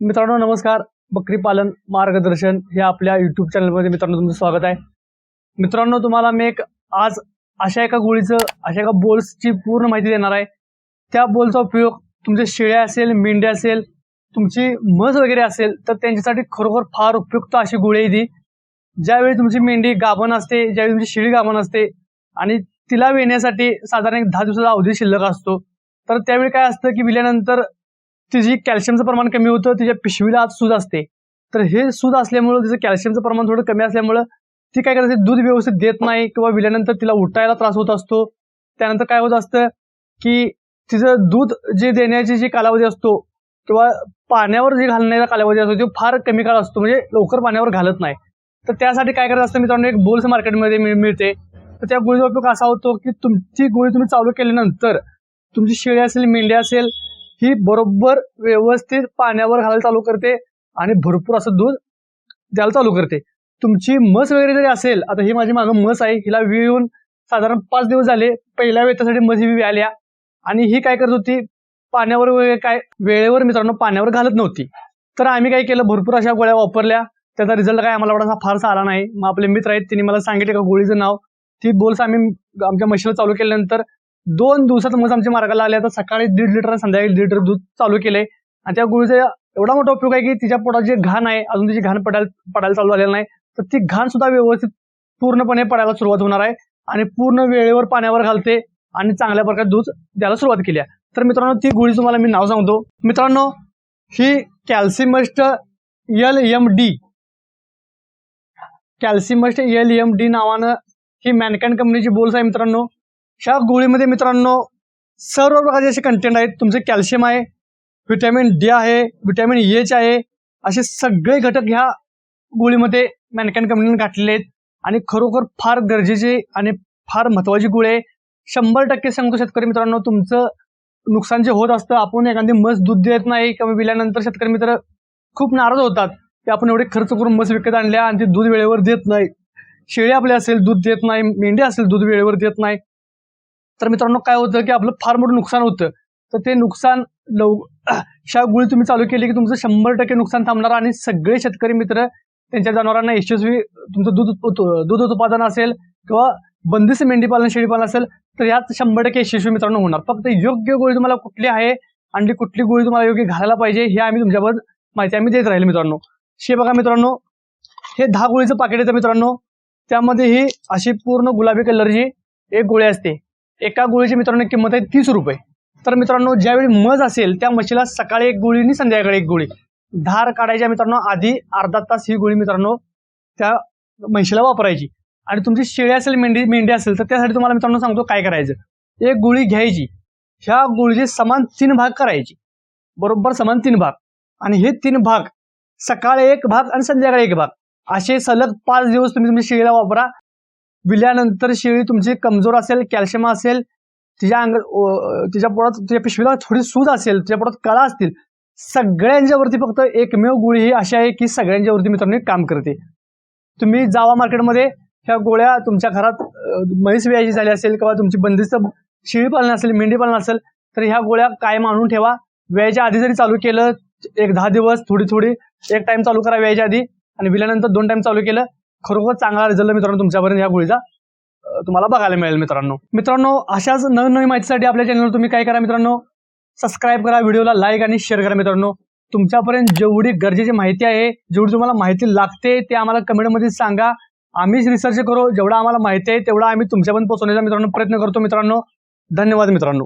मित्रांनो नमस्कार. बकरी पालन मार्गदर्शन हे आपल्या युट्यूब चॅनलमध्ये मित्रांनो तुमचं स्वागत आहे. मित्रांनो तुम्हाला मी एक आज अशा एका गोळीचं अशा एका बोल्सची पूर्ण माहिती देणार आहे. त्या बोलचा उपयोग तुमचे शेळ्या असेल मेंढ्या असेल तुमची म्हस वगैरे असेल तर त्यांच्यासाठी खरोखर फार उपयुक्त अशी गोळी आहे ती. ज्यावेळी तुमची मेंढी गाभण असते ज्यावेळी तुमची शेळी गाभण असते आणि तिला वेण्यासाठी साधारण एक दहा दिवसाचा अवधी शिल्लक असतो. तर त्यावेळी काय असतं की विल्यानंतर तिची कॅल्शियमचं प्रमाण कमी होतं तिच्या पिशवीला आत सूज असते. तर हे सूज असल्यामुळं तिचं कॅल्शियमचं प्रमाण थोडं कमी असल्यामुळं ती काय करते दूध व्यवस्थित देत नाही किंवा विल्यानंतर तिला उठायला त्रास होत असतो. त्यानंतर काय होत असतं की तिचं दूध जे देण्याची जी कालावधी असतो किंवा पाण्यावर जे घालण्याचा कालावधी असतो तो फार कमी काळ असतो म्हणजे लवकर पाण्यावर घालत नाही. तर त्यासाठी काय करत असतं मित्रांनो एक बोल्स मार्केटमध्ये मिळ- मिळते. तर त्या गोळीचा उपयोग असा होतो की तुमची गोळी तुम्ही चालू केल्यानंतर तुमची शेळी असेल मेंढी असेल ही बरोबर व्यवस्थित पाण्यावर घालायला चालू करते आणि भरपूर असं दूध द्यायला चालू करते. तुमची म्हस वगैरे जरी असेल आता ही माझी मागं मस आहे हिला वेळ येऊन साधारण पाच दिवस झाले पहिल्या वेतासाठी मस ही आल्या. आणि ही काय करत होती पाण्यावर वगैरे काय वेळेवर मित्रांनो पाण्यावर घालत नव्हती. तर आम्ही काय केलं भरपूर अशा गोळ्या वापरल्या. त्याचा रिझल्ट काय आम्हाला एवढा फारसा आला नाही. मग आपले मित्र आहेत त्यांनी मला सांगितले का गोळीचं नाव. ती बोल्स आम्ही आमच्या मशीनला चालू केल्यानंतर दोन दिवसात मग आमच्या मार्गाला आले. तर सकाळी दीड लिटर संध्याकाळी दीड लिटर दूध चालू केलंय. आणि त्या गुळीचा एवढा मोठा उपयोग आहे की तिच्या पोटात जे घाण आहे अजून तिची घाण पडायला पडायला चालू झालेलं नाही. तर ती घाण सुद्धा व्यवस्थित पूर्णपणे पडायला सुरुवात होणार आहे. आणि पूर्ण वेळेवर पाण्यावर घालते आणि चांगल्या प्रकारे दूध द्यायला सुरुवात केली आहे. तर मित्रांनो ती गोळी तुम्हाला मी नाव सांगतो. मित्रांनो ही कॅल्सिमस्ट L M D कॅल्सिमस्ट L M D नावानं ही मॅनकॅन कंपनीची बोल्स आहे मित्रांनो. ह्या गोळीमध्ये मित्रांनो सर्व प्रकारचे असे कंटेंट आहेत. तुमचे कॅल्शियम आहे व्हिटॅमिन डी आहे व्हिटॅमिन एच आहे. असे सगळे घटक ह्या गोळीमध्ये मॅनकॅन कंपनीने घातलेले आहेत. आणि खरोखर फार गरजेचे आणि फार महत्वाची गोळी आहे. शंभर टक्के सांगतो शेतकरी मित्रांनो तुमचं नुकसान जे होत असतं आपण एखादी मस दूध देत नाही किंवा विल्यानंतर शेतकरी मित्र खूप नाराज होतात. की आपण एवढे खर्च करून म्हस विकत आणल्या आणि ते दूध वेळेवर देत नाही. शेळी आपले असेल दूध देत नाही. मेंढी असेल दूध वेळेवर देत नाही. तर मित्रांनो काय होतं की आपलं फार मोठं नुकसान होतं. तर ते नुकसान लव अशा गोळी तुम्ही चालू केली की तुमचं शंभर टक्के नुकसान थांबणार आणि सगळे शेतकरी मित्र त्यांच्या जनावरांना यशस्वी तुमचं दूध दूध उत्पादन असेल किंवा बंदिस्त मेंढीपालन शेळीपालन असेल तर यात शंभर टक्के यशस्वी मित्रांनो होणार. फक्त योग्य गोळी तुम्हाला कुठली आहे आणि कुठली गोळी तुम्हाला योग्य घालायला पाहिजे हे आम्ही तुमच्याबद्दल माहिती आम्ही देत राहील मित्रांनो. हे बघा मित्रांनो हे दहा गोळीचं पाकिट येतं मित्रांनो. त्यामध्ये ही अशी पूर्ण गुलाबी कलरची एक गोळी असते. एका गोळीची मित्रांनो किंमत आहे तीस रुपये. तर मित्रांनो ज्यावेळी मज असेल त्या म्हशीला सकाळी एक गोळी आणि संध्याकाळी एक गोळी. धार काढायच्या मित्रांनो आधी अर्धा तास ही गोळी मित्रांनो त्या म्हशीला वापरायची. आणि तुमची शेळी असेल मेंढी मेंढी असेल तर त्यासाठी तुम्हाला मित्रांनो सांगतो काय करायचं. एक गोळी घ्यायची. ह्या गोळीचे समान तीन भाग करायची. बरोबर समान तीन भाग. आणि हे तीन भाग सकाळी एक भाग आणि संध्याकाळी एक भाग. असे सलग पाच दिवस तुम्ही तुमच्या शेळीला वापरा. विल्यानंतर शेळी तुमची कमजोर असेल कॅल्शियम असेल तिच्या अंग तिच्या पोटात तिच्या पिशवीला थोडी सूज असेल तिच्या पोटात कळा असतील सगळ्यांच्यावरती फक्त एकमेव गोळी ही अशी आहे की सगळ्यांच्यावरती मित्रांनी काम करते. तुम्ही जावा मार्केटमध्ये ह्या गोळ्या तुमच्या घरात म्हैस व्यायची झाली असेल किंवा तुमची बंदिस्त शेळी पालन असेल मेंढी पालन असेल तर ह्या गोळ्या कायम आणून ठेवा. वेळेच्या आधी जरी चालू केलं एक दहा दिवस थोडी थोडी एक टाइम चालू करा वेळेच्या आधी आणि विल्यानंतर दोन टाइम चालू केलं खरोखर चांगला रिझल्ट मित्रांनो तुमच्यापर्यंत या गोळीचा. तुम्हाला बघायला मिळेल मित्रांनो. मित्रांनो अशाच नवीन नवीन माहितीसाठी आपल्या चॅनलवर तुम्ही काय करा मित्रांनो? सबस्क्राईब करा व्हिडिओला लाईक आणि शेअर करा मित्रांनो. तुमच्यापर्यंत जेवढी गरजेची माहिती आहे जेवढी तुम्हाला माहिती लागते ते आम्हाला कमेंटमध्ये सांगा. आम्हीच रिसर्च करू जेवढा आम्हाला माहिती आहे तेवढा आम्ही तुमच्यापर्यंत पोहोचवण्याचा मित्रांनो प्रयत्न करतो मित्रांनो. धन्यवाद मित्रांनो.